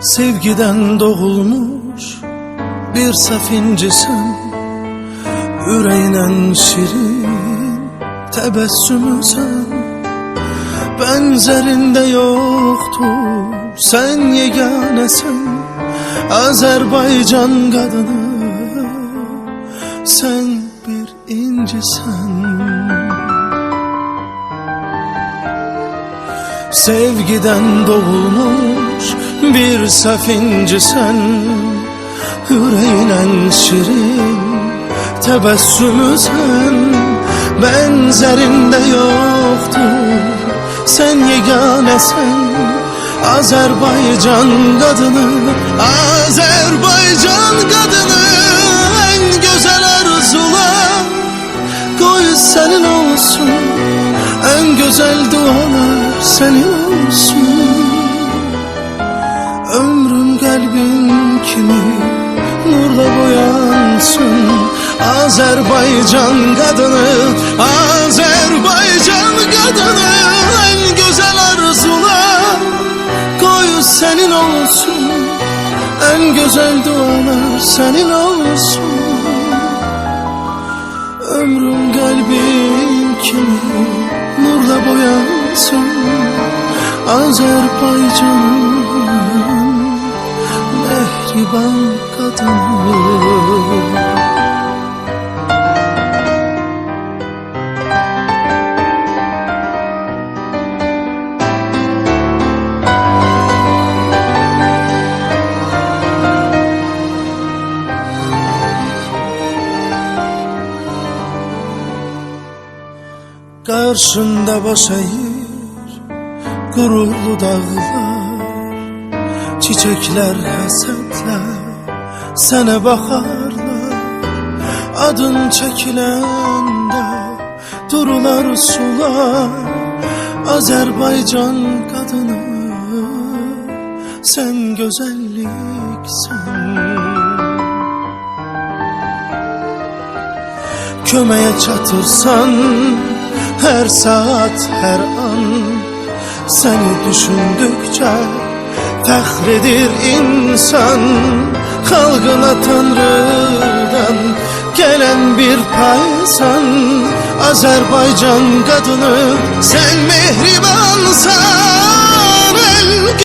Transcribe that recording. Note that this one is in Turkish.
Sevgiden doğulmuş bir saf incisin Yüreğinen şirin tebessümü sen Benzerinde yoktur sen yeganesin. Azerbaycan kadını sen bir incisen Sevgiden doğulmuş bir safinci sen Yüreğinen şirin tebessümü sen. Benzerinde yoktur sen yeganesen Azerbaycan kadını Azerbaycan kadını En güzel arzular Koy senin olsun güzel dualar senin olsun Ömrüm kalbin kimi nurla boyansın. Azerbaycan kadını Azerbaycan kadını En güzel arzular Koy senin olsun. En güzel dualar senin olsun. Ömrüm kalbim kimi boyansın Azerbaycan'ın mehriban kadını Karşında boş eğir Gururlu dağlar Çiçekler həsədlər Sənə baxarlar Adın çəkiləndə Durular sular Azərbaycan qadını Sən gözəlliksən Köməyə çatırsan her saat her an Seni düşündükçe fəxredir insan. Xalqına tanrıdan gelen bir paysan Azerbaycan kadını sen mi